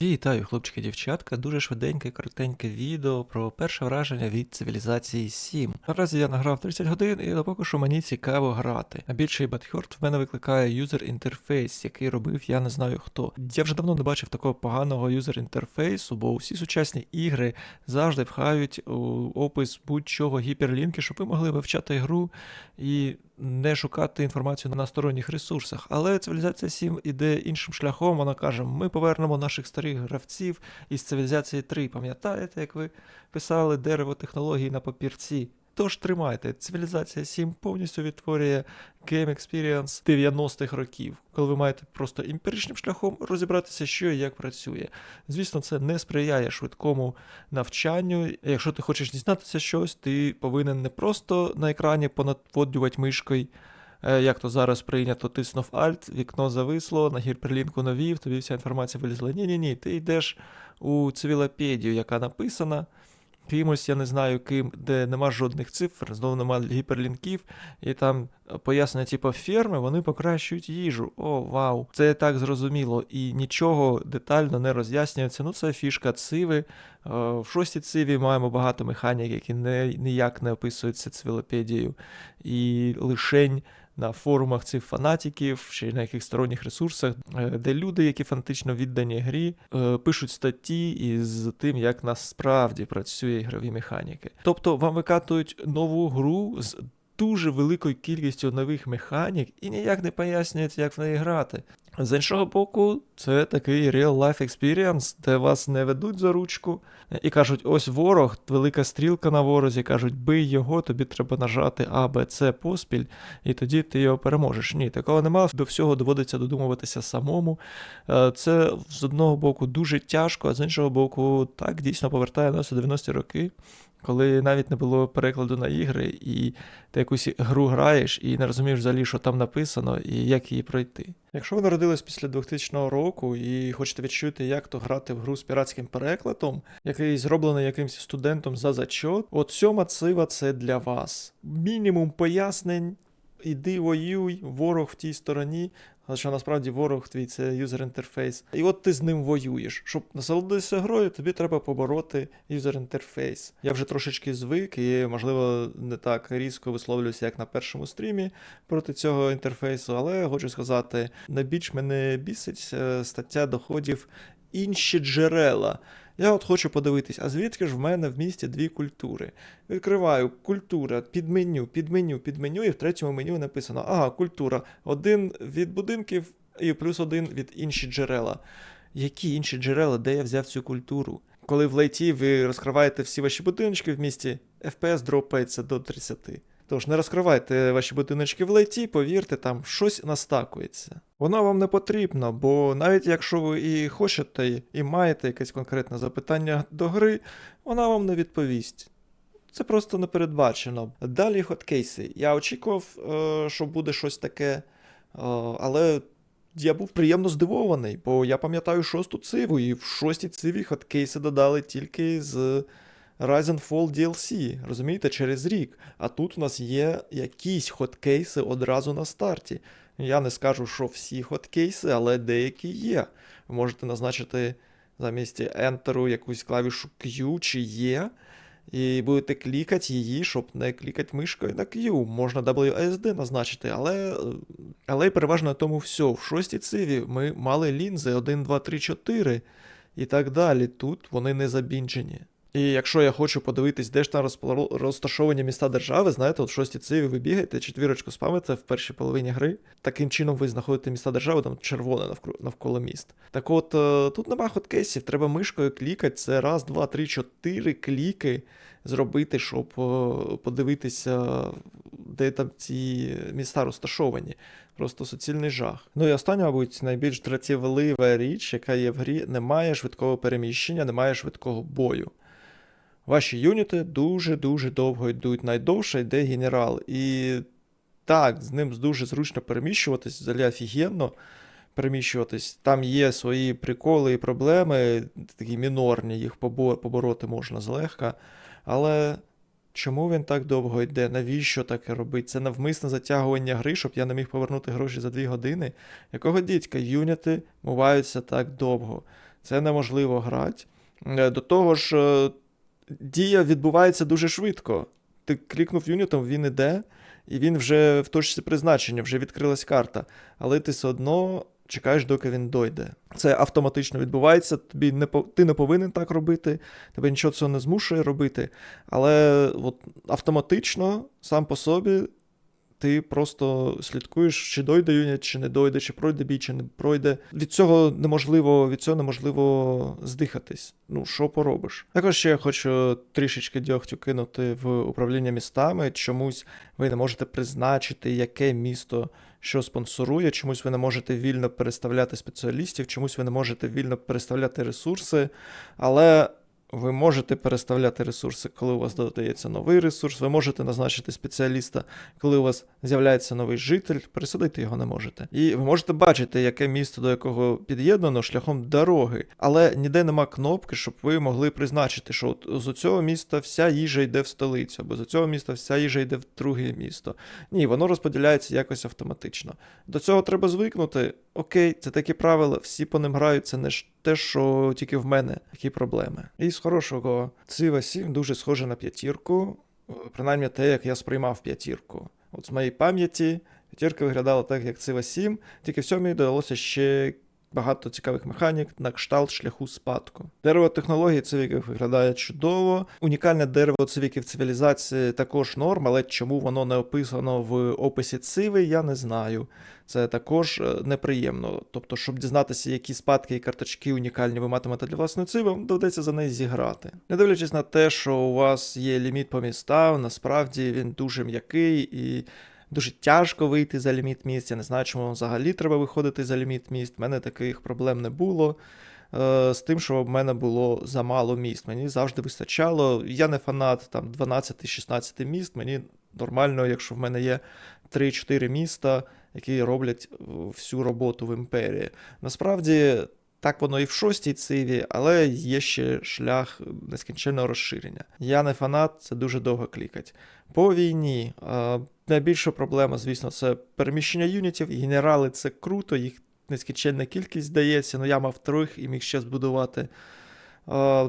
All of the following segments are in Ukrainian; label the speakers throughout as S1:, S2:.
S1: Вітаю, хлопчики дівчатка. Дуже швиденьке, коротеньке відео про перше враження від цивілізації 7. Наразі я награв 30 годин, і поки що мені цікаво грати. А більший батхьорт в мене викликає юзер інтерфейс, який робив я не знаю хто. Я вже давно не бачив такого поганого юзер інтерфейсу, бо усі сучасні ігри завжди пхають у опис будь-чого гіперлінки, щоб ви могли вивчати гру і не шукати інформацію на сторонніх ресурсах. Але цивілізація 7 іде іншим шляхом. Вона каже: ми повернемо наших старих гравців із цивілізації 3. Пам'ятаєте, як ви писали дерево технології на папірці? Тож тримайте, цивілізація 7 повністю відтворює Game Experience 90-х років, коли ви маєте просто емпіричним шляхом розібратися, що і як працює. Звісно, це не сприяє швидкому навчанню. Якщо ти хочеш дізнатися щось, ти повинен не просто на екрані понадводювати мишкою. е, Як то зараз прийнято, тиснув Alt, вікно зависло, на гіперлінку навів, тобі вся інформація вилізла. Ні-ні ні, ти йдеш у цивілопедію, яка написана, кимось, я не знаю ким, де нема жодних цифр, знову нема гіперлінків, і там пояснення, типу, ферми, вони покращують їжу. О, вау! Це так зрозуміло. І нічого детально не роз'яснюється. Ну, це фішка циви. Е, В шостій циві маємо багато механік, які не, ніяк не описуються цивілопедією. І лишень на форумах цих фанатиків чи на яких сторонніх ресурсах, е, де люди, які фанатично віддані грі, е, пишуть статті із тим, як насправді працює ігрові механіки. Тобто вам викатують нову гру з дуже великою кількістю нових механік і ніяк не пояснюють, як в неї грати. З іншого боку, це такий real-life experience, де вас не ведуть за ручку і кажуть: ось ворог, велика стрілка на ворозі, кажуть, бий його, тобі треба нажати А, Б, С поспіль, і тоді ти його переможеш. Ні, такого нема. До всього доводиться додумуватися самому. Е, Це з одного боку дуже тяжко, а з іншого боку, так дійсно повертає нас у 90-ті роки. Коли навіть не було перекладу на ігри, і ти якусь гру граєш і не розумієш взагалі, що там написано, і як її пройти. Якщо ви народились після 2000 року і хочете відчути, як то грати в гру з піратським перекладом, який зроблений якимось студентом за зачот, от сьома цива це для вас. Мінімум пояснень. Іди воюй, ворог в тій стороні, що насправді ворог твій це юзер інтерфейс. І от ти з ним воюєш. Щоб насолодитися грою, тобі треба побороти юзер інтерфейс. Я вже трошечки звик і, можливо, не так різко висловлююся, як на першому стрімі проти цього інтерфейсу, але хочу сказати, найбільш мене бісить е, стаття доходів інші джерела. Я от хочу подивитись, а звідки ж в мене в місті дві культури? Відкриваю культура, під меню, під меню, під меню, і в третьому меню написано: ага, культура. Один від будинків і плюс один від інші джерела. Які інші джерела, де я взяв цю культуру? Коли в лейті ви розкриваєте всі ваші будиночки в місті, FPS дропається до 30. Тож не розкривайте ваші будиночки в лейті, повірте, там щось настакується. Воно вам не потрібно, бо навіть якщо ви і хочете, і маєте якесь конкретне запитання до гри, вона вам не відповість. Це просто не передбачено. Далі хоткейси. Я очікував, е, що буде щось таке, е, але я був приємно здивований, бо я пам'ятаю шосту циву, і в шостій циві хоткейси додали тільки з And Fall DLC, розумієте, через рік. А тут у нас є якісь хоткейси одразу на старті. Я не скажу, що всі хоткейси, але деякі є. Ви можете назначити замість Enter якусь клавішу Q чи Є, і будете клікати її, щоб не клікати мишкою на Q. Можна WSD назначити, але але переважно на тому все. В шостій циві ми мали лінзи 1, 2, 3, 4 і так далі. Тут вони не забінчені. І якщо я хочу подивитись, де ж там розташовані міста держави, знаєте, от в шостій циві ви бігаєте, четвірочку спамите в першій половині гри. Таким чином ви знаходите міста держави, там червоне навколо міст. Так от е, тут нема хоткейсів, треба мишкою клікати. Це раз, два, три, чотири кліки зробити, щоб е, подивитися, де там ці міста розташовані. Просто суцільний жах. Ну і остання, мабуть, найбільш дратівлива річ, яка є в грі, немає швидкого переміщення, немає швидкого бою. Ваші юніти дуже-дуже довго йдуть. Найдовше йде генерал. І так, з ним дуже зручно переміщуватись, взагалі офігенно переміщуватись. Там є свої приколи і проблеми, такі мінорні, їх побороти можна злегка. Але чому він так довго йде? Навіщо таке робить? Це навмисне затягування гри, щоб я не міг повернути гроші за 2 години. Якого дідька юніти муваються так довго? це неможливо грати. Е, До того ж, е, дія відбувається дуже швидко. Ти клікнув юнітом, він іде, і він вже в точці призначення, вже відкрилась карта. Але ти все одно чекаєш, доки він дойде. Це автоматично відбувається. Тобі не ти не повинен так робити, тебе нічого цього не змушує робити. Але от автоматично, сам по собі, ти просто слідкуєш, чи дойде юніт, чи не дойде, чи пройде бій, чи не пройде. Від цього неможливо, від цього неможливо здихатись. Ну, що поробиш? Також ще я хочу трішечки дьогтю кинути в управління містами. Чомусь ви не можете призначити, яке місто що спонсорує, чомусь ви не можете вільно переставляти спеціалістів, чомусь ви не можете вільно переставляти ресурси, але ви можете переставляти ресурси, коли у вас додається новий ресурс. Ви можете назначити спеціаліста, коли у вас з'являється новий житель, пересадити його не можете. І ви можете бачити, яке місто до якого під'єднано шляхом дороги, але ніде нема кнопки, щоб ви могли призначити, що от з цього міста вся їжа йде в столицю, або з цього міста вся їжа йде в друге місто. Ні, воно розподіляється якось автоматично. До цього треба звикнути. Окей, це такі правила, всі по ним грають, це не ж те, що тільки в мене такі проблеми. І з хорошого Цива 7 дуже схоже на п'ятірку, принаймні те, як я сприймав п'ятірку. От з моєї пам'яті п'ятірка виглядала так, як Цива 7, тільки в сьомій додалося ще багато цікавих механік на кшталт шляху спадку. Дерево технологій цивіків виглядає чудово. Унікальне дерево цивіків цивілізації також норм, але чому воно не описано в описі циви, я не знаю. Це також е, неприємно. Тобто, щоб дізнатися, які спадки і карточки унікальні ви матимете для власної циви, вам доведеться за неї зіграти. Не дивлячись на те, що у вас є ліміт по містам, насправді він дуже м'який і. Дуже тяжко вийти за ліміт міст. Я не знаю, чому взагалі треба виходити за ліміт міст. У мене таких проблем не було. Е, з тим, що в мене було замало міст. Мені завжди вистачало. Я не фанат там 12-16 міст. Мені нормально, якщо в мене є 3-4 міста, які роблять е, всю роботу в імперії. Насправді. Так воно і в шостій циві, але є ще шлях нескінченного розширення. Я не фанат, це дуже довго клікать. По війні е, найбільша проблема, звісно, це переміщення юнітів. Генерали це круто, їх нескінченна кількість здається, ну я мав трьох і міг ще збудувати.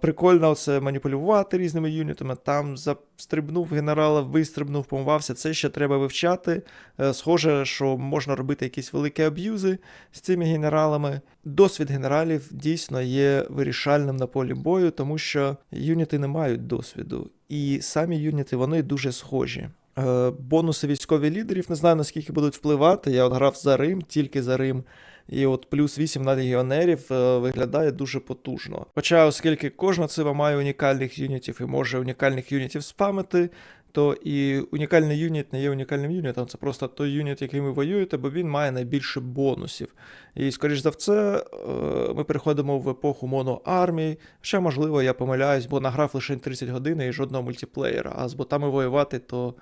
S1: Прикольно це маніпулювати різними юнітами. Там застрибнув генерала, вистрибнув, помивався. Це ще треба вивчати. Е, Схоже, що можна робити якісь великі аб'юзи з цими генералами. Досвід генералів дійсно є вирішальним на полі бою, тому що юніти не мають досвіду. І самі юніти вони дуже схожі. Е, Бонуси військові лідерів не знаю наскільки будуть впливати. Я от грав за Рим, тільки за Рим. І от плюс 8 на легіонерів е, виглядає дуже потужно. Хоча, оскільки кожна цива має унікальних юнітів і може унікальних юнітів спамити, то і унікальний юніт не є унікальним юнітом, це просто той юніт, який ви воюєте, бо він має найбільше бонусів. І, скоріш за все, е, ми переходимо в епоху моноармій. Ще, можливо, я помиляюсь, бо награв лише 30 годин і жодного мультиплеєра, а з ботами воювати, то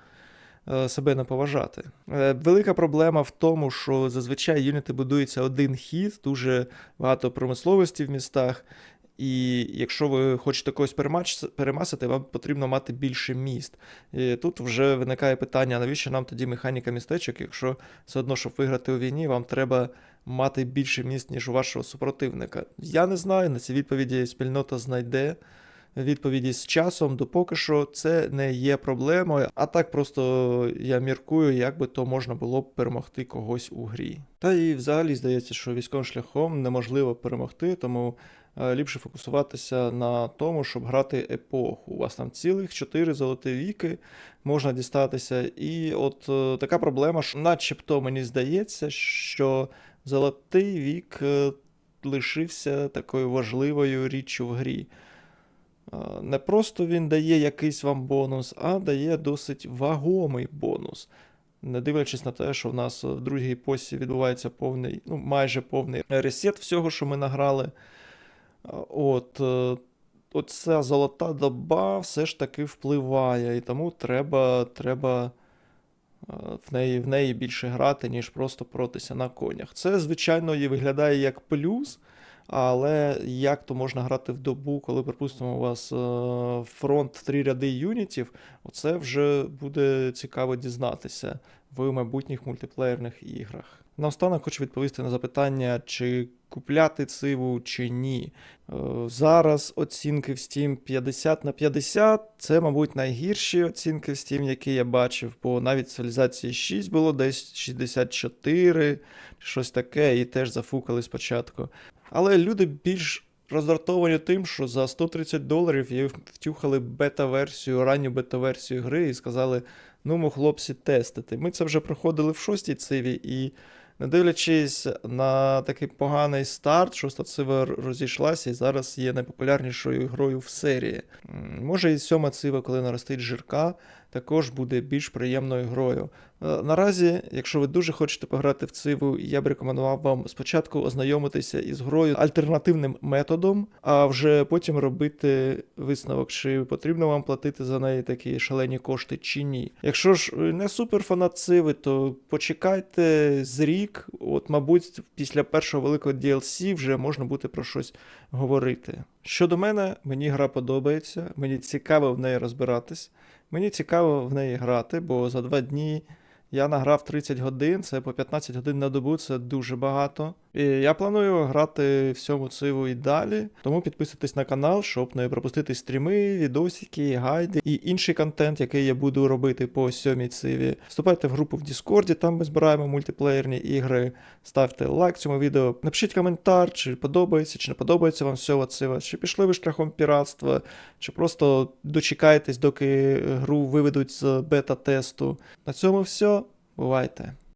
S1: себе не поважати. Е, Велика проблема в тому, що зазвичай юніти будуються один хід, дуже багато промисловості в містах. І якщо ви хочете когось перемасити, вам потрібно мати більше міст. І тут вже виникає питання: навіщо нам тоді механіка містечок, якщо все одно, щоб виграти у війні, вам треба мати більше міст, ніж у вашого супротивника. Я не знаю, на ці відповіді спільнота знайде. Відповіді з часом, допоки що це не є проблемою. А так просто я міркую, як би то можна було б перемогти когось у грі. Та і взагалі здається, що військовим шляхом неможливо перемогти, тому е, ліпше фокусуватися на тому, щоб грати епоху. У вас там цілих 4 золоті віки можна дістатися. І от е, така проблема, що начебто мені здається, що золотий вік е, лишився такою важливою річчю в грі. Не просто він дає якийсь вам бонус, а дає досить вагомий бонус. Не дивлячись на те, що в нас в другій посі відбувається повний, ну майже повний ресет всього, що ми награли. От, е, от ця золота доба все ж таки впливає, і тому треба, треба е, в неї, в неї більше грати, ніж просто протися на конях. Це, звичайно, і виглядає як плюс, але як то можна грати в добу, коли, припустимо, у вас е, фронт в три ряди юнітів, оце вже буде цікаво дізнатися в майбутніх мультиплеєрних іграх. Наостанок хочу відповісти на запитання, чи купляти циву чи ні. Е, Зараз оцінки в Steam 50 на 50. Це, мабуть, найгірші оцінки в Steam, які я бачив, бо навіть цивілізації 6 було десь 64, щось таке, і теж зафукали спочатку. Але люди більш роздратовані тим, що за 130 доларів її втюхали бета-версію, ранню бета-версію гри і сказали: ну, мо, хлопці, тестити. Ми це вже проходили в шостій циві, і не дивлячись на такий поганий старт, шоста цива розійшлася і зараз є найпопулярнішою грою в серії. Може, і сьома цива, коли наростить жирка, також буде більш приємною грою. Е, Наразі, якщо ви дуже хочете пограти в циву, я б рекомендував вам спочатку ознайомитися із грою альтернативним методом, а вже потім робити висновок, чи потрібно вам платити за неї такі шалені кошти чи ні. Якщо ж не суперфанат циви, то почекайте з рік, от, мабуть, після першого великого DLC вже можна буде про щось говорити. Щодо мене, мені гра подобається, мені цікаво в неї розбиратись. Мені цікаво в неї грати, бо за два дні я награв 30 годин, це по 15 годин на добу, це дуже багато. І я планую грати всьому циву і далі. Тому підписуйтесь на канал, щоб не пропустити стріми, відосики, гайди і інший контент, який я буду робити по сьомій циві. Вступайте в групу в Діскорді, там ми збираємо мультиплеєрні ігри. Ставте лайк цьому відео, напишіть коментар, чи подобається, чи не подобається вам сьома цива, чи пішли ви шляхом піратства, чи просто дочекаєтесь, доки гру виведуть з бета-тесту. На цьому все. Бувайте.